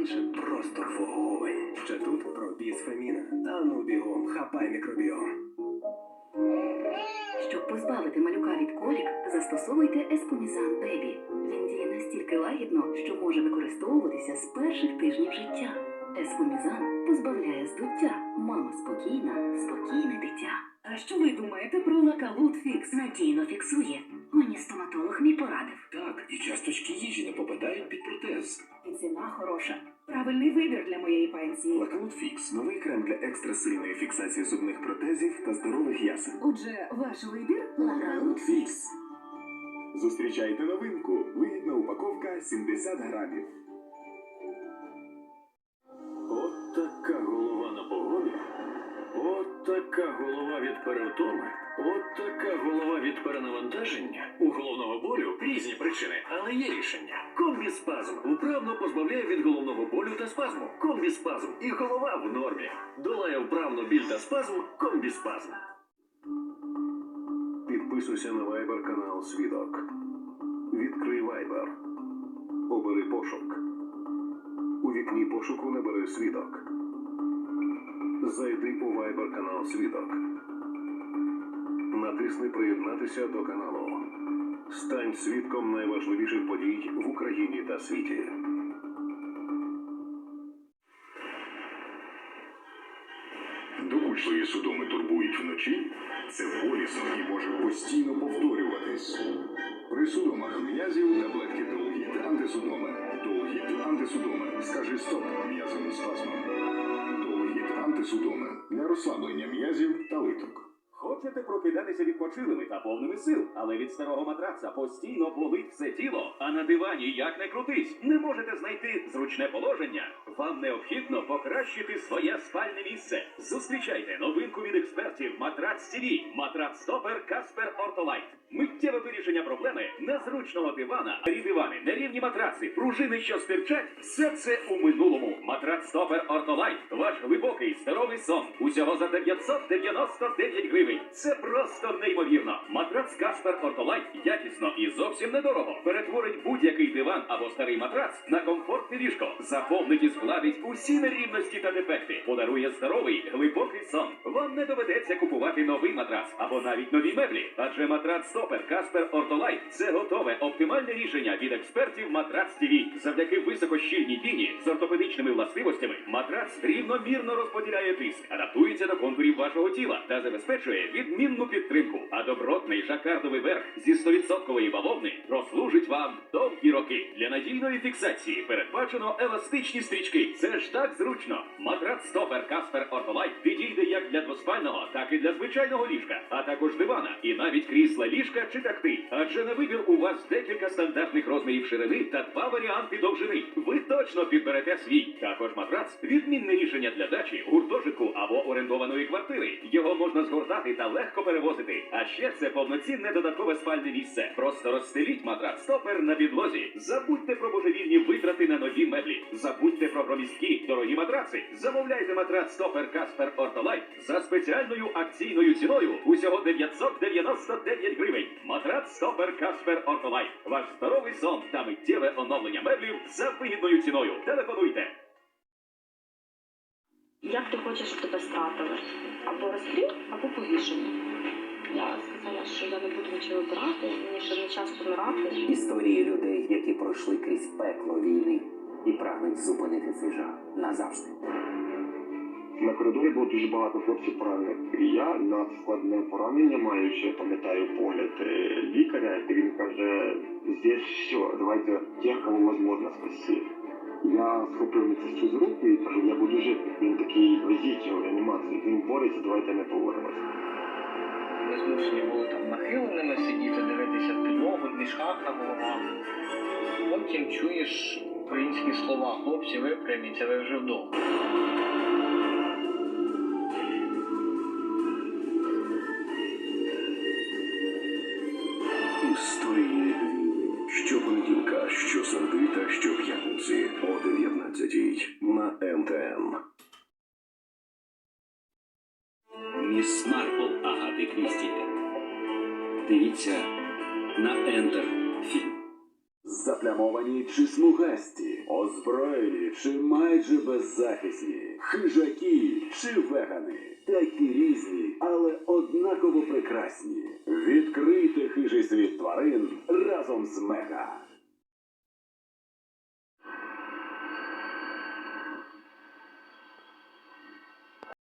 інше просто вогонь. Ще тут про бісфеміна. А ну бігом, хапай мікробіом. Щоб позбавити малюка від колік, застосовуйте еспомізан Бебі. Він діє настільки лагідно, що може використовуватися з перших тижнів життя. Еспомізан позбавляє здуття. Мама спокійна, спокійне дитя. А що ви думаєте про лакалут фікс? Надійно фіксує. Мені стоматолог мій порадив. Так, і часточки їжі не попадають під Правильний вибір для моєї пенсії. Лакалут Фікс новий крем для екстрасильної фіксації зубних протезів та здорових ясен. Отже, ваш вибір лакалут фікс. Зустрічайте новинку. Вигідна упаковка 70 грамів. От така голова на погоду. От така голова від перевтоми. От така голова від перенавантаження. У головного болю різні причини, але є рішення. Комбіспазм вправно позбавляє від головного болю та спазму. Комбіспазм і голова в нормі. Долає вправно біль та спазм. Комбіспазм. Підписуйся на Viber канал Свідок. Відкрий Viber. Обери пошук. У вікні пошуку набери свідок. Зайди у Viber канал Свідок. Натисни Приєднатися до каналу. Стань свідком найважливіших подій в Україні та світі. Докучливі судоми турбують вночі, це болісно і може постійно повторюватись. При судомах м'язів таблетки Долгіт антисудоми. Долгіт антисудоми. Скажи стоп м'язовим спазмом. Долгіт антисудоми для розслаблення м'язів та литок. Хочете прокидатися відпочилими та повними сил, але від старого матраца постійно болить все тіло, а на дивані як не крутись, не можете знайти зручне положення. Вам необхідно покращити своє спальне місце. Зустрічайте новинку від експертів Матрац ТВ, Матрац Стопер Каспер Ортолайт. Миттєве вирішення проблеми незручного дивана, старі дивани, нерівні матраци, пружини, що стирчать, все це у минулому. Матрац Стопер Ортолайт. Ваш глибокий здоровий сон. Усього за 999 гривень. Це просто неймовірно. Матрац Каспер Ортолайт якісно і зовсім недорого. Перетворить будь-який диван або старий матрац на комфортне ліжко. Заповнить і згладить усі нерівності та дефекти. Подарує здоровий, глибокий сон. Вам не доведеться купувати новий матрац або навіть нові меблі. Адже матрац Стопер Каспер Ортолайт це готове оптимальне рішення від експертів Матрац ТВ. Завдяки високощільній піні з ортопедичними властивостями матрац рівномірно розподіляє тиск, адаптується до контурів вашого тіла та забезпечує відмінну підтримку. А добротний жакардовий верх зі 100% бавовни прослужить вам довгі роки. Для надійної фіксації передбачено еластичні стрічки. Це ж так зручно. Матрац Стопер Каспер Ортолайт підійде як для двоспального, так і для звичайного ліжка, а також дивана і навіть крісла ліжка чи такти. Адже на вибір у вас декілька стандартних розмірів ширини та два варіанти довжини. Ви точно підберете свій. Також матрац відмінне рішення для дачі, гуртожитку або орендованої квартири. Його можна згортати та легко перевозити. А ще це повноцінне додаткове спальне місце. Просто розстеліть матрац стопер на підлозі. Забудьте про божевільні витрати на. Забудьте про громісткі дорогі матраци. Замовляйте матрац стопер Каспер Ортолайт за спеціальною акційною ціною усього 999 гривень. Матрац стопер Каспер Ортолайт. Ваш здоровий сон та миттєве оновлення меблів за вигідною ціною. Телефонуйте. Як ти хочеш, щоб тебе стратили? Або розстріл, або повішення. Я сказала, що я не буду нічого брати, мені ще не час помирати. Історії людей, які пройшли крізь пекло війни і зупинити цей жах назавжди. На коридорі було дуже багато хлопців поранених. Я на складне поранення, маючи, пам'ятаю, погляд е, лікаря, і він каже, здесь все, давайте тех, кого можна спасти. Я схопив медсестру з руки і кажу, я буду жити. Він такий, везіть його в реанімацію, він бореться, давайте не поговоримо. Ми змушені були там нахиленими сидіти, дивитися в підлогу, в мішках на головах. Потім чуєш українські слова, хлопці, випряміться, ви вже вдома. Історії. Щопонеділка, щосереди та щоп'ятниці о 19 на НТН. Міс Марпл Агати Крісті. Дивіться на Ентер фільм. Заплямовані чи смугасті, озброєні чи майже беззахисні, хижаки чи вегани. Такі різні, але однаково прекрасні. Відкрийте хижий світ тварин разом з Мега.